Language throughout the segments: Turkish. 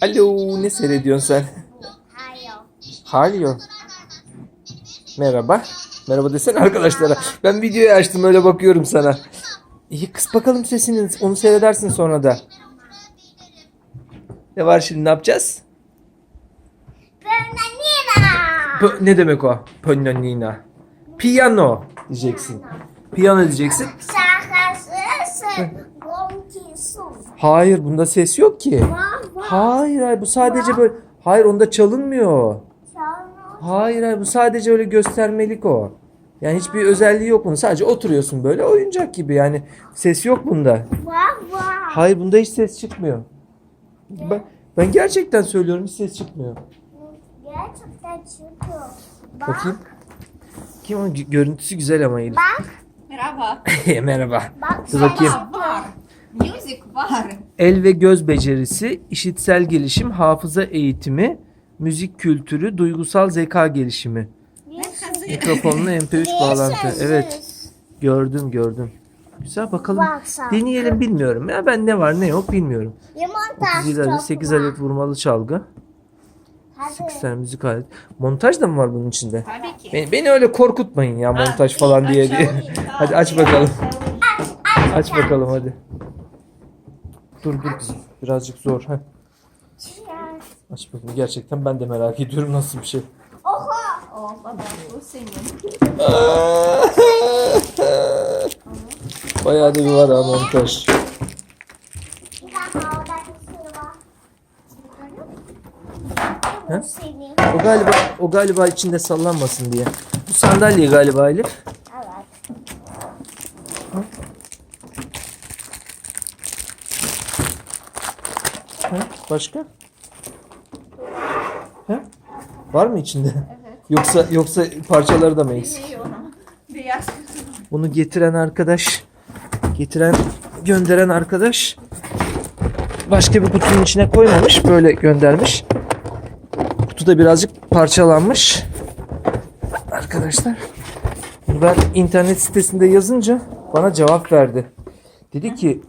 Alo ne seyrediyorsun sen? Halio. Merhaba. Merhaba desene arkadaşlara. Ben videoyu açtım öyle bakıyorum sana. İyi kıs bakalım sesini. Onu seyredersin sonra da. Ne var şimdi ne yapacağız? P- ne demek o? Pönönina. Piyano diyeceksin. Piyano diyeceksin. Hayır bunda ses yok ki. Hayır hayır bu sadece böyle. Hayır onda çalınmıyor. Hayır hayır bu sadece öyle göstermelik o. Yani hiçbir özelliği yok bunun. Sadece oturuyorsun böyle oyuncak gibi yani. Ses yok bunda. Hayır bunda hiç ses çıkmıyor. Ben, ben gerçekten söylüyorum hiç ses çıkmıyor. Gerçekten çıkıyor. Bak. Bakayım. Kim o Gö- görüntüsü güzel ama Elif. Bak. Merhaba. Merhaba. Bak. Dur bakayım. Var. Music var. El ve göz becerisi, işitsel gelişim, hafıza eğitimi, müzik kültürü, duygusal zeka gelişimi. Mikrofonla MP3 bağlantı. Evet. Gördüm gördüm. Güzel bakalım. Deneyelim bilmiyorum ya. Ben ne var ne yok bilmiyorum. Limonata. 37 adet, 8 adet vurmalı çalgı. Hadi. 8 tane müzik aleti. Montaj da mı var bunun içinde? Tabii ki. Beni, beni öyle korkutmayın ya montaj falan diye diye. Hadi aç bakalım. Aç bakalım hadi. Dur dur kızım. Birazcık zor. Heh. Aç bakalım. Gerçekten ben de merak ediyorum nasıl bir şey. Oha. Oh, baba, bu senin. Bayağı da bir var orada bir şey. O galiba o galiba içinde sallanmasın diye. Bu sandalye galiba Elif. Evet. Başka? Ha? Var mı içinde? Yoksa yoksa parçaları da mı eksik? Beyaz. Bunu getiren arkadaş, getiren, gönderen arkadaş başka bir kutunun içine koymamış, böyle göndermiş. Kutu da birazcık parçalanmış. Arkadaşlar, ben internet sitesinde yazınca bana cevap verdi. Dedi ki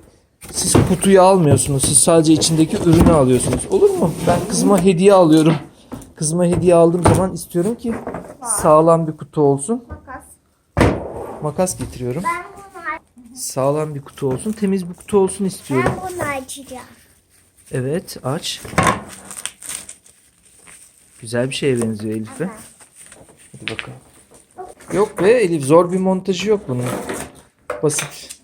siz kutuyu almıyorsunuz, siz sadece içindeki ürünü alıyorsunuz. Olur mu? Ben kızıma hediye alıyorum. Kızıma hediye aldığım zaman istiyorum ki sağlam bir kutu olsun. Makas. Makas getiriyorum. Ben bunu, Sağlam bir kutu olsun, temiz bir kutu olsun istiyorum. ben bunu açacağım. Evet, aç. Güzel bir şeye benziyor Elif'e. Hadi bakalım. Yok be Elif, zor bir montajı yok bunun. Basit.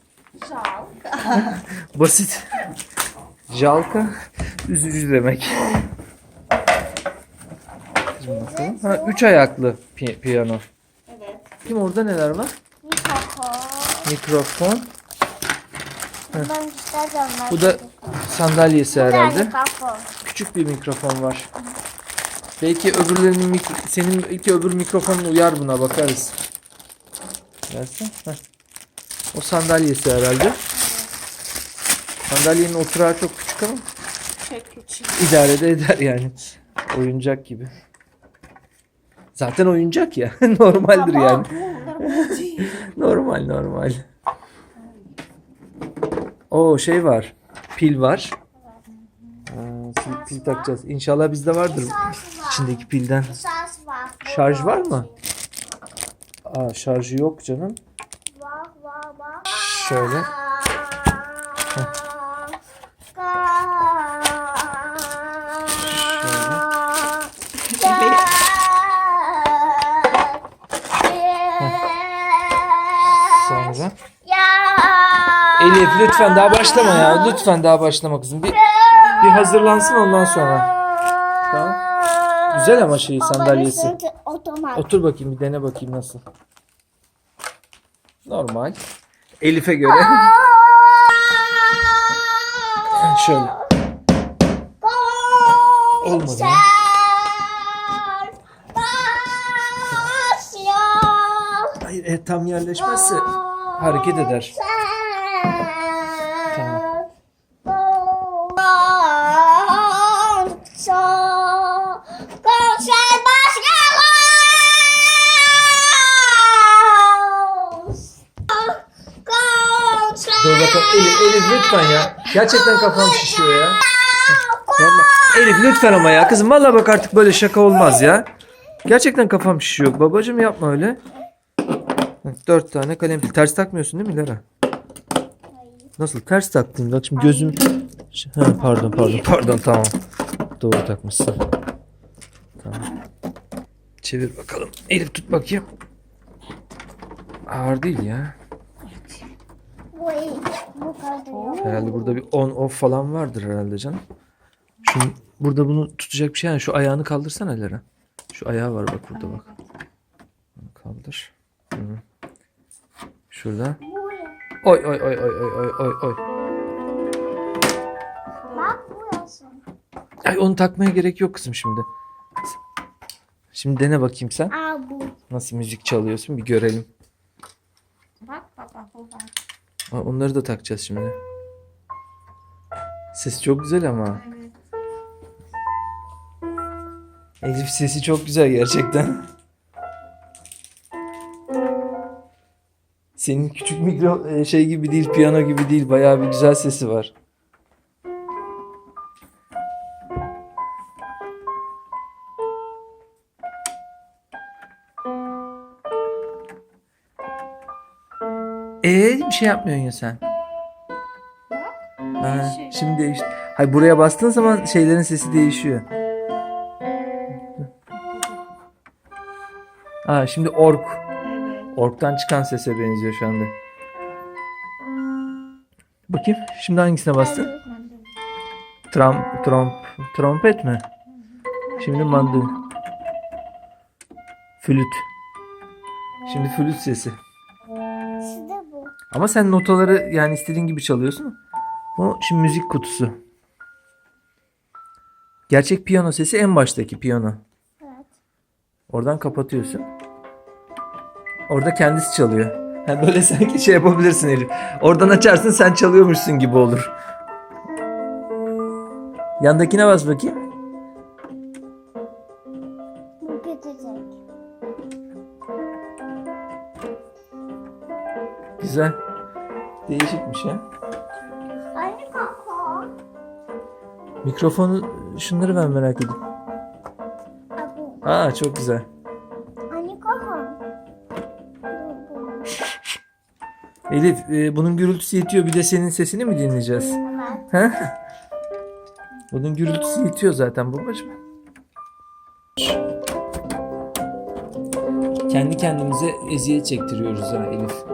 Şal. Basit. Jalka, üzücü demek. Bakalım. Ha, üç ayaklı pi- piyano. Evet. Kim orada neler var? Mikrofon. Mikrofon. Ben istedim. Bu da sandalyesi herhalde. Mikrofon. Küçük bir mikrofon var. Belki öbürlerinin mik- senin belki öbür mikrofonun uyar buna bakarız. Gelsin. Heh. O sandalyesi herhalde. Sandalyenin oturağı çok küçük ama Çok küçük. idare de eder yani. Oyuncak gibi. Zaten oyuncak ya. Normaldir yani. Bu değil. Normal normal. O şey var. Pil var. Aa, pil, pil takacağız. İnşallah bizde vardır. İçindeki pilden. Var. Şarj var mı? Aa şarjı yok canım. Var var var. Şöyle. Sonra. Elif lütfen daha başlama ya. Lütfen daha başlama kızım. Bir, bir hazırlansın ondan sonra. Tamam. Güzel ama şey sandalyesi. Otur bakayım bir dene bakayım nasıl. Normal. Elif'e göre. Şöyle. Olmadı? Hayır e, tam yerleşmezse hareket eder. Tamam. Dur bakalım Elif, Elif lütfen ya. Gerçekten kafam şişiyor ya. Elif lütfen ama ya kızım vallahi bak artık böyle şaka olmaz ya. Gerçekten kafam şişiyor. Babacım yapma öyle. Hı, Dört tane kalem. Ters takmıyorsun değil mi Lara? Nasıl ters taktın? Bak şimdi gözüm... Ha, pardon pardon pardon tamam. Doğru takmışsın. Tamam. Çevir bakalım. Elif tut bakayım. Ağır değil ya. Bu iyi. Bu kaldı. Herhalde burada bir on off falan vardır herhalde canım. Şu burada bunu tutacak bir şey yani şu ayağını kaldırsana Lara. Şu ayağı var bak burada bak. Bunu kaldır. Şurada. Oy oy oy oy oy oy oy oy. Bak bu olsun. Ay onu takmaya gerek yok kızım şimdi. Şimdi dene bakayım sen. Aa bu. Nasıl müzik çalıyorsun bir görelim. Bak baba bu var. Aa, Onları da takacağız şimdi. Ses çok güzel ama. Evet. Elif sesi çok güzel gerçekten. Senin küçük mikro e, şey gibi değil, piyano gibi değil. Bayağı bir güzel sesi var. Ee bir şey yapmıyorsun ya sen. Ha, Değişiyor. şimdi değişti. Hayır buraya bastığın zaman şeylerin sesi değişiyor. Ha şimdi ork. Ork'tan çıkan sese benziyor şu anda. Bakayım. Şimdi hangisine bastın? Tram, tromp, trompet mi? Şimdi mandolin. Flüt. Şimdi flüt sesi. Sizde bu. Ama sen notaları yani istediğin gibi çalıyorsun. O şimdi müzik kutusu. Gerçek piyano sesi en baştaki piyano. Evet. Oradan kapatıyorsun. Orada kendisi çalıyor. Ha böyle sanki şey yapabilirsin Elif. Oradan açarsın sen çalıyormuşsun gibi olur. Yandakine bas bakayım. Bu gidecek. Güzel. Değişikmiş ha. Aynı kaka. Mikrofonu şunları ben merak ediyorum. Aa çok güzel. Aynı kaka. Elif e, bunun gürültüsü yetiyor bir de senin sesini mi dinleyeceğiz? Evet. Bunun gürültüsü yetiyor zaten babacığım. Kendi kendimize eziyet çektiriyoruz ha Elif.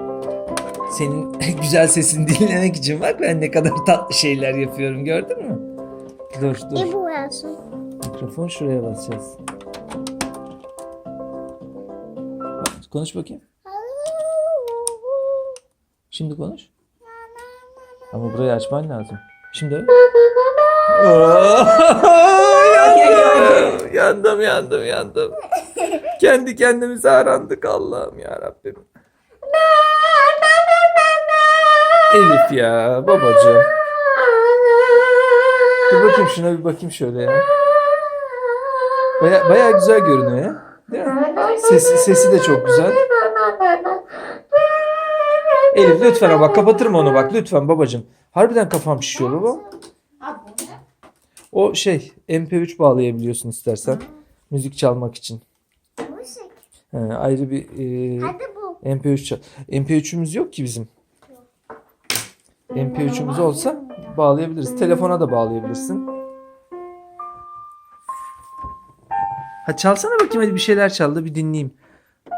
Senin güzel sesini dinlemek için bak ben ne kadar tatlı şeyler yapıyorum gördün mü? Dur dur. Bu olsun. Mikrofon şuraya basacağız. Konuş bakayım. Şimdi konuş. Ama burayı açman lazım. Şimdi. yandım, yandım, yandım, yandım. Kendi kendimize arandık Allah'ım ya Rabbim. Elif ya babacığım. Dur bakayım şuna bir bakayım şöyle ya. Baya, bayağı güzel görünüyor ya. Değil mi? Sesi, sesi de çok güzel. Elif lütfen ama bak kapatırım onu bak lütfen babacığım. Harbiden kafam şişiyor baba. O şey MP3 bağlayabiliyorsun istersen. Müzik çalmak için. Müzik. He, ayrı bir e, Hadi bu. MP3 çal. MP3'ümüz yok ki bizim. MP3'ümüz olsa bağlayabiliriz. Telefona da bağlayabilirsin. Ha çalsana bakayım hadi bir şeyler çaldı bir dinleyeyim.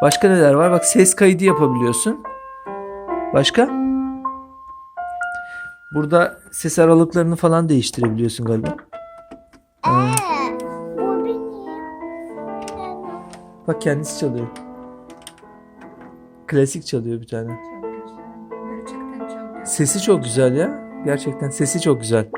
Başka neler var? Bak ses kaydı yapabiliyorsun. Başka? Burada ses aralıklarını falan değiştirebiliyorsun galiba. Ee, bu benim. Bak kendisi çalıyor. Klasik çalıyor bir tane. Çok güzel. Gerçekten çok güzel. Sesi çok güzel ya. Gerçekten sesi çok güzel.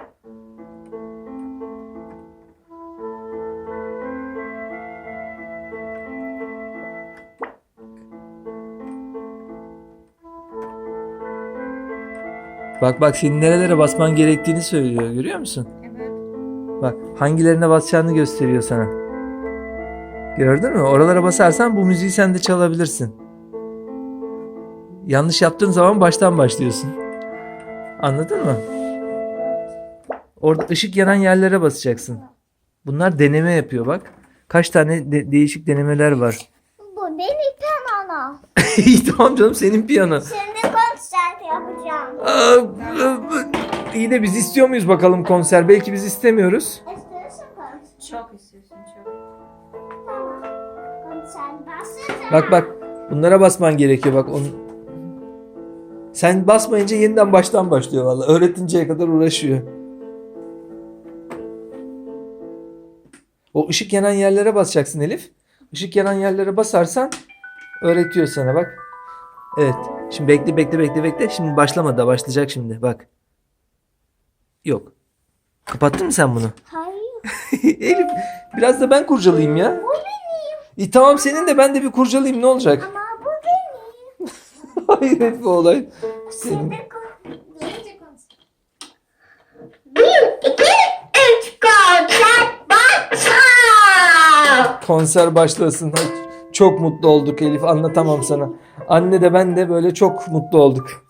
Bak bak senin nerelere basman gerektiğini söylüyor. Görüyor musun? Evet. Bak hangilerine basacağını gösteriyor sana. Gördün mü? Oralara basarsan bu müziği sen de çalabilirsin. Yanlış yaptığın zaman baştan başlıyorsun. Anladın mı? Orada ışık yanan yerlere basacaksın. Bunlar deneme yapıyor bak. Kaç tane de- değişik denemeler var. Bu benim piyano. İyi tamam canım senin piyano. Aa, İyi de biz istiyor muyuz bakalım konser? Belki biz istemiyoruz. Çok istiyorsun çok. Bak bak bunlara basman gerekiyor bak. Onu... Sen basmayınca yeniden baştan başlıyor vallahi. Öğretinceye kadar uğraşıyor. O ışık yanan yerlere basacaksın Elif. Işık yanan yerlere basarsan öğretiyor sana bak. Evet. Şimdi bekle bekle bekle bekle. Şimdi başlamadı da başlayacak şimdi bak. Yok. Kapattın mı sen bunu? Hayır. Elif biraz da ben kurcalayayım ya. Bu benim. İyi tamam senin de ben de bir kurcalayayım ne olacak? Ama bu benim. Hayret bu olay. Senin. Bir, iki, üç, konser başla. Konser başlasın. Ay, Çok mutlu olduk Elif anlatamam sana. Anne de ben de böyle çok mutlu olduk.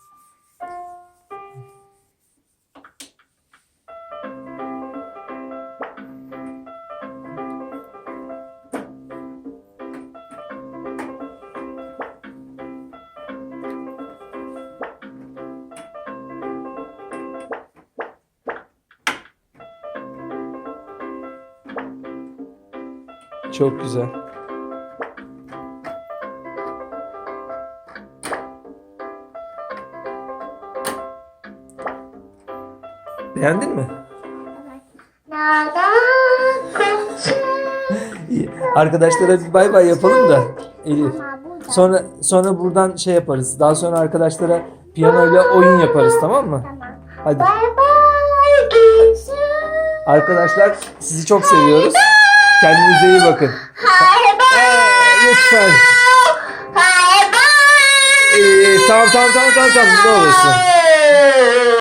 Çok güzel. Beğendin mi? Arkadaşlara bir bay bay yapalım da Elif. Sonra sonra buradan şey yaparız. Daha sonra arkadaşlara piyanoyla oyun yaparız tamam mı? Hadi. Arkadaşlar sizi çok seviyoruz. Kendinize iyi bakın. Aa, lütfen. Ee, tamam tamam tamam tamam tamam ne olursun.